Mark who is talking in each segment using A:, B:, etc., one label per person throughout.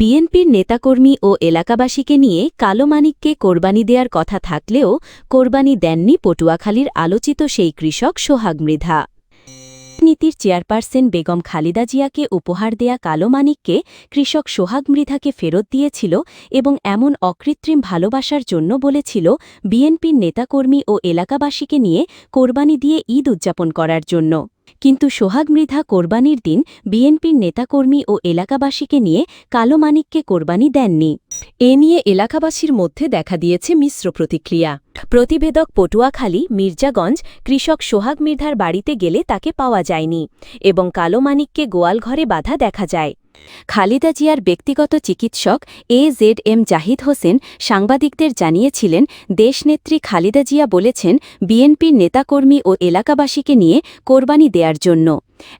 A: বিএনপির নেতাকর্মী ও এলাকাবাসীকে নিয়ে কালো মানিককে কোরবানি দেওয়ার কথা থাকলেও কোরবানি দেননি পটুয়াখালীর আলোচিত সেই কৃষক সোহাগ মৃধা। নীতির চেয়ারপারসন বেগম খালিদা জিয়াকে উপহার দেয়া কালো মানিককে কৃষক সোহাগ মৃধাকে ফেরত দিয়েছিল এবং এমন অকৃত্রিম ভালোবাসার জন্য বলেছিল বিএনপির নেতাকর্মী ও এলাকাবাসীকে নিয়ে কোরবানি দিয়ে ঈদ উদযাপন করার জন্য। কিন্তু সোহাগ মৃধা কোরবানির দিন বিএনপির নেতাকর্মী ও এলাকাবাসীকে নিয়ে কালো মানিককে কোরবানি দেননি। এ নিয়ে এলাকাবাসীর মধ্যে দেখা দিয়েছে মিশ্র প্রতিক্রিয়া। প্রতিবেদক পটুয়াখালী, মির্জাগঞ্জ কৃষক সোহাগ মির্ধার বাড়িতে গেলে তাকে পাওয়া যায়নি এবং কালো মানিককে গোয়ালঘরে বাধা দেখা যায়। খালিদা জিয়ার ব্যক্তিগত চিকিৎসক A Z M Zahid Hossain সাংবাদিকদের জানিয়েছিলেন, দেশনেত্রী খালিদা জিয়া বলেছেন, বিএনপির নেতাকর্মী ও এলাকাবাসীকে নিয়ে কোরবানি দেওয়ার জন্য।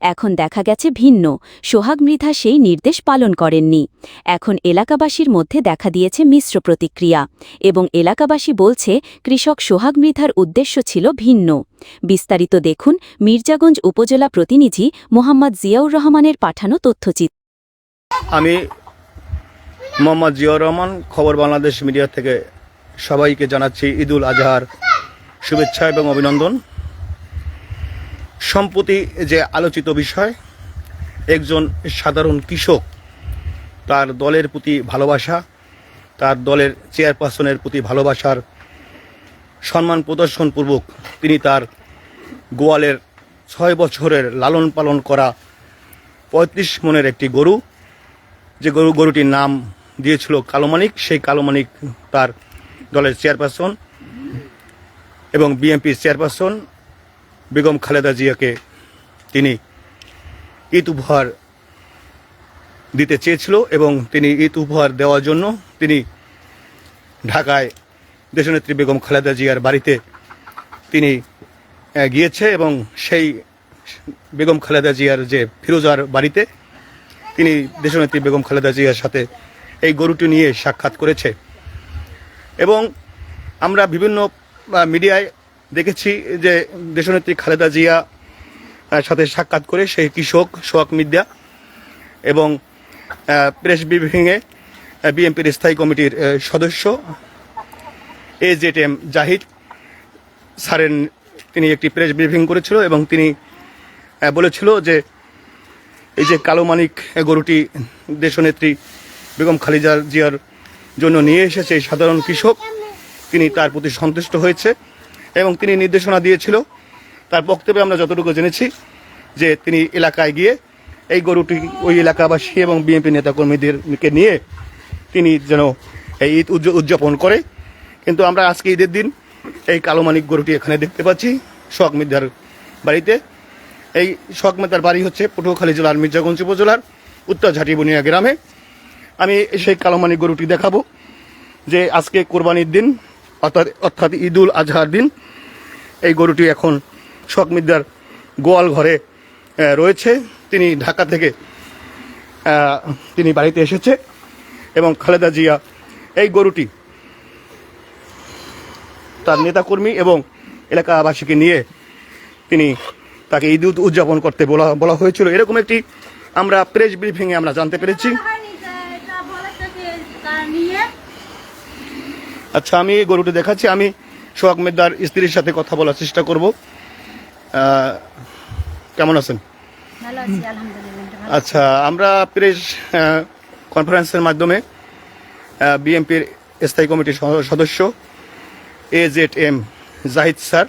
A: এখন দেখা গেছে ভিন্ন। সোহাগ মৃধা সেই নির্দেশ পালন করেননি। এখন এলাকাবাসীর মধ্যে দেখা দিয়েছে মিশ্র প্রতিক্রিয়া এবং এলাকাবাসী বলছে, কৃষক সোহাগ মৃধার উদ্দেশ্য ছিল ভিন্ন। বিস্তারিত দেখুন মির্জাগঞ্জ উপজেলা প্রতিনিধি মোহাম্মদ জিয়াউর রহমানের পাঠানো তথ্যচিত্র।
B: আমি মোহাম্মদ জিয়াউর রহমান, খবর বাংলাদেশ মিডিয়া থেকে সবাইকে জানাচ্ছি ঈদুল আজহার শুভেচ্ছা এবং অভিনন্দন। সম্প্রতি যে আলোচিত বিষয়, একজন সাধারণ কৃষক, তার দলের প্রতি ভালোবাসা, তার দলের চেয়ারপারসনের প্রতি ভালোবাসার সম্মান প্রদর্শনপূর্বক তিনি তার গোয়ালের ছয় বছরের লালন পালন করা পঁয়ত্রিশ মনের একটি গরু যে গরু, গরুটির নাম দিয়েছিল কালোমানিক সেই কালোমানিক তার দলের চেয়ারপারসন এবং বিএনপির চেয়ারপারসন বেগম খালেদা জিয়াকে তিনি ঈদ উপহার দিতে চেয়েছিল এবং তিনি ঈদ উপহার দেওয়ার জন্য তিনি ঢাকায় দেশনেত্রী বেগম খালেদা জিয়ার বাড়িতে তিনি গিয়েছে এবং সেই বেগম খালেদা জিয়ার যে ফিরোজার বাড়িতে তিনি দেশনেত্রী বেগম খালেদা জিয়ার সাথে এই গরুটি নিয়ে সাক্ষাৎ করেছে। এবং আমরা বিভিন্ন মিডিয়ায় দেখেছি যে দেশনেত্রী খালেদা জিয়া সাথে সাক্ষাৎ করে সেই কৃষক সোহাগ মিদ্যা এবং প্রেস ব্রিফিংয়ে বিএনপির স্থায়ী কমিটির সদস্য এ জেড এম জাহিদ স্যারের তিনি একটি প্রেস ব্রিফিং করেছিল এবং তিনি বলেছিল যে এই যে কালো মানিক গরুটি দেশনেত্রী বেগম খালিজা জিয়ার জন্য নিয়ে এসেছে এই সাধারণ কৃষক। তিনি তার প্রতি সন্তুষ্ট হয়েছে এবং তিনি নির্দেশনা দিয়েছিল। তার বক্তব্যে আমরা যতটুকু জেনেছি যে তিনি এলাকায় গিয়ে এই গরুটি ওই এলাকাবাসী এবং বিএনপি নেতাকর্মীদেরকে নিয়ে তিনি যেন এই ঈদ উদয- উদযাপন করে। কিন্তু আমরা আজকে ঈদের দিন এই কালো মানিক গরুটি এখানে দেখতে পাচ্ছি শখ মিদ্যার বাড়িতে। এই শখ বাড়ি হচ্ছে পটুয়াখালী জেলার মির্জাগঞ্জ উপজেলার উত্তর ঝাটিবনিয়া গ্রামে। আমি সেই কালোমানি গরুটি দেখাবো যে আজকে কোরবানির দিন, অর্থাৎ অর্থাৎ ঈদুল আজহার দিন। এই গরুটি এখন শখ গোয়াল ঘরে রয়েছে। তিনি ঢাকা থেকে তিনি বাড়িতে এসেছে। এবং খালেদা জিয়া এই গরুটি তার নেতাকর্মী এবং এলাকাবাসীকে নিয়ে তিনি তাকে ঈদ উদ- উদযাপন করতে বলা বলা হয়েছিল। এরকম একটি আমরা প্রেস ব্রিফিংয়ে আমরা জানতে পেরেছি। আচ্ছা আমি এই গরুটি দেখাচ্ছি। আমি সোহাগ মেদার স্ত্রীর সাথে কথা বলার চেষ্টা করব। কেমন আছেন? আচ্ছা আমরা প্রেস কনফারেন্সের মাধ্যমে বিএনপির স্থায়ী কমিটির সদস্য A Z M Zahid sir.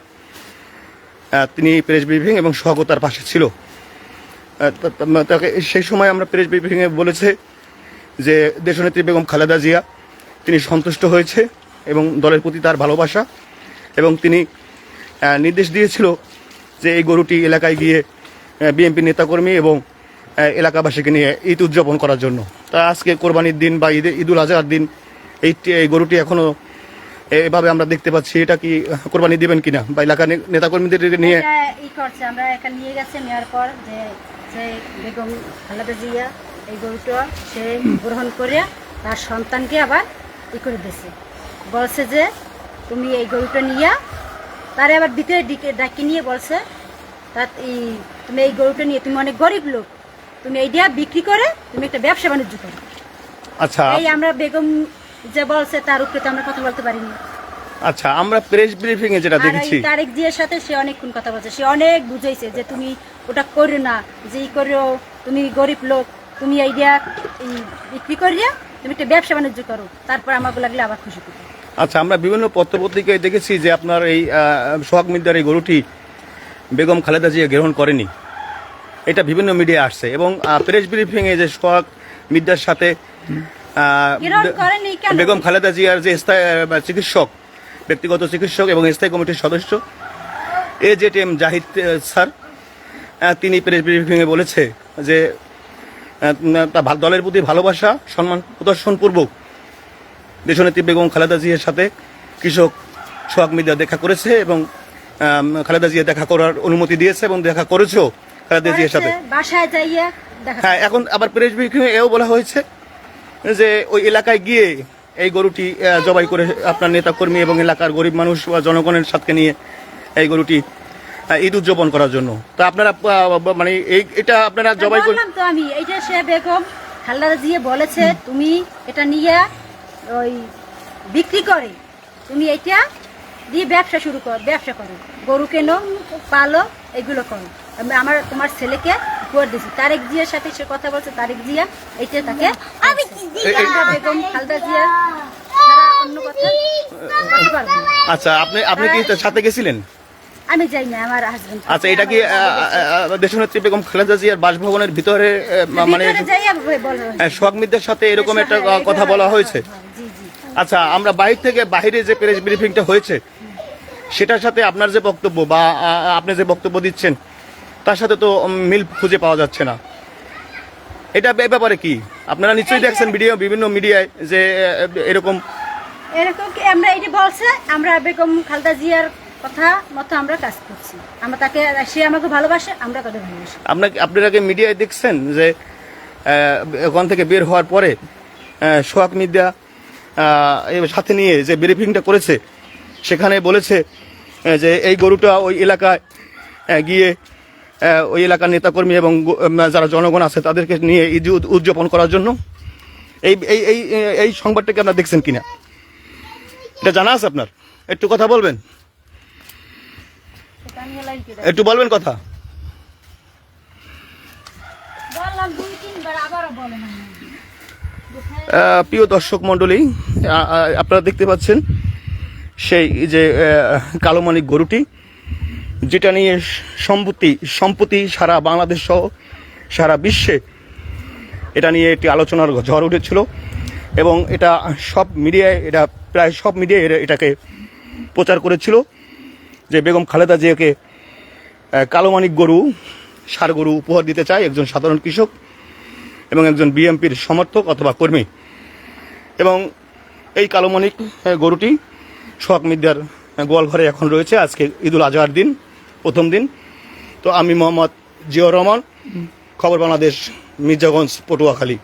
B: তিনি প্রেস ব্রিফিং এবং সহগতার পাশে ছিল। তাকে সেই সময় আমরা প্রেস ব্রিফিংয়ে বলেছে যে দেশনেত্রী বেগম খালেদা জিয়া, তিনি সন্তুষ্ট হয়েছে এবং দলের প্রতি তার ভালোবাসা এবং তিনি নির্দেশ দিয়েছিল যে এই গরুটি এলাকায় গিয়ে বিএনপি নেতাকর্মী এবং এলাকাবাসীকে নিয়ে ঈদ উদযাপন করার জন্য। তা আজকে কোরবানির দিন বা ঈদে ঈদুল আজহার দিন এই গরুটি এখনও এভাবে আমরা দেখতে পাচ্ছি এটা কি কোরবানি দিবেন কিনা? বা এলাকা নে- নেতাকর্মীদের নিয়ে
C: ই করছে আমরা এখানে নিয়ে গেছে নেওয়ার পর যে যে বেগম খালেদা জিয়া এই গরুটা সে গ্রহণ করে তার সন্তানকে আবার ই করে দিয়েছে। বলছে যে তুমি এই গরুটা নিয়ে তারে আবার ভিতরে ডিকে ডাকি নিয়ে বলছে তার এই তুমি এই গরুটা নিয়ে তুমি অনেক গরিব লোক তুমি এই দিয়া বিক্রি করে তুমি একটা ব্যবসা বাণিজ্য করো।
B: আচ্ছা।
C: এই আমরা বেগম যে বলছে তার উপরে তো আমরা কথা বলতে পারিনি।
B: আচ্ছা আমরা প্রেস ব্রিফিং এ যেটা দেখেছি।
C: তারেক জিয়ার সাথে সে অনেকক্ষণ কথা বলছে। সে অনেক বুঝাইছে যে তুমি ওটা করো না যে করো তুমি গরিব লোক তুমি এই বিক্রি করিয়া তুমি একটা ব্যবসা বাণিজ্য করো তারপর আমাকে লাগলে আবার খুশি করো
B: আচ্ছা আমরা বিভিন্ন পত্রপত্রিকায় দেখেছি যে আপনার এই সোহাগ মিদ্যার এই গরুটি বেগম খালেদা জিয়া গ্রহণ করেনি। এটা বিভিন্ন মিডিয়ায় আসছে এবং প্রেস ব্রিফিং এ যে সোহাগ মিদ্যার সাথে বেগম খালেদা জিয়ার যে স্থায়ী চিকিৎসক ব্যক্তিগত চিকিৎসক এবং স্থায়ী কমিটির সদস্য A J T M Zahid sir তিনি প্রেস ব্রিফিংয়ে বলেছে যে তা দলের প্রতি ভালোবাসা সম্মান প্রদর্শনপূর্বক দেশনেত্রী বেগম খালেদা জিয়ার সাথে কৃষক সোহাগ মিডিয়া দেখা করেছে এবং খালেদা জিয়া দেখা করার অনুমতি দিয়েছে এবং দেখা করেছেও খালেদা জিয়ার সাথে।
C: করেছে,
B: হ্যাঁ এখন আবার প্রেস ব্রিফিংয়ে এও বলা হয়েছে যে ওই এলাকায় গিয়ে এই গরুটি জবাই করে আপনার নেতাকর্মী এবং এলাকার গরিব মানুষ বা জনগণের সাথে নিয়ে এই গরুটি ঈদ উদযাপন করার জন্য। তো আপনারা মানে এই এটা আপনারা জবাই করে
C: তো আমি এইটা সে বেগম খালদা জিয়ে বলেছে তুমি এটা নিয়ে ওই বিক্রি করে তুমি এটা দিয়ে ব্যবসা শুরু কর ব্যবসা করো। গরু কেনো পালো এগুলো করো। আমার তোমার ছেলেকে করে দিছি তারেক জিয়ার সাথে সে কথা বলছে তারেক জিয়া এইটা তাকে বেগম খালদা জিয়া।
B: আচ্ছা আপনি আপনি কি সাথে গেছিলেন?
C: আমি যাই না আমার হাজবেন্ড
B: আচ্ছা এটা কি দেশনেত্রী বেগম খালেদা জিয়ার বাসভবনের ভিতরে মানে
C: যাই বলো।
B: আহ, সোহাগ মিদ্যার সাথে এরকম একটা কথা বলা হয়েছে?
C: জি জি।
B: আচ্ছা আমরা বাইরে থেকে বাইরে যে প্রেস ব্রিফিংটা হয়েছে সেটার সাথে আপনার যে বক্তব্য বা আপনি যে বক্তব্য দিচ্ছেন তার সাথে তো মিল খুঁজে পাওয়া যাচ্ছে না। এটা এ ব্যাপারে কি? আপনারা নিশ্চয়ই দেখছেন ভিডিও বিভিন্ন মিডিয়ায় যে এরকম
C: এরকম কি আমরা এটি বলছে আমরা বেগম খালদা জিয়ার কথা মতো আমরা কাজ করছি। আমরা তাকে সে আমাকে ভালোবাসে আমরা তাকে ভালোবাসি।
B: আপনাকে আপনারা মিডিয়ায় দেখছেন যে ওখান থেকে বের হওয়ার পরে সোহাগ মিডিয়া সাথে নিয়ে যে ব্রিফিংটা করেছে সেখানে বলেছে যে এই গরুটা ওই এলাকায় গিয়ে ওই এলাকার নেতাকর্মী এবং যারা জনগণ আছে তাদেরকে নিয়ে ঈদ উদযাপন করার জন্য এই এই এই এই সংবাদটাকে আপনারা দেখছেন কিনা? এটা জানা আছে আপনার? একটু কথা বলবেন? একটু বলবেন কথা?
C: না
B: প্রিয় দর্শক মণ্ডলী আপনারা দেখতে পাচ্ছেন সেই যে আহ, কালোমানিক গরুটি। যেটা নিয়ে সম্পত্তি সম্প্রতি সারা বাংলাদেশ সহ সারা বিশ্বে এটা নিয়ে একটি আলোচনার ঝড় উঠেছিল এবং এটা সব মিডিয়ায় এটা প্রায় সব মিডিয়ায় এটা- এটাকে প্রচার করেছিল যে বেগম খালেদা জিয়াকে কালোমানিক গরু সার গরু উপহার দিতে চায় একজন সাধারণ কৃষক এবং একজন বিএমপির সমর্থক অথবা কর্মী। এবং এই কালোমণিক আহ, গরুটি সোহাগ মিদ্যার গোয়ালঘরে এখন রয়েছে। আজকে ঈদুল আজহার দিন। প্রথম দিন। তো আমি মোহাম্মদ জিয়াউর রহমান খবর বাংলাদেশ মির্জাগঞ্জ পটুয়াখালী।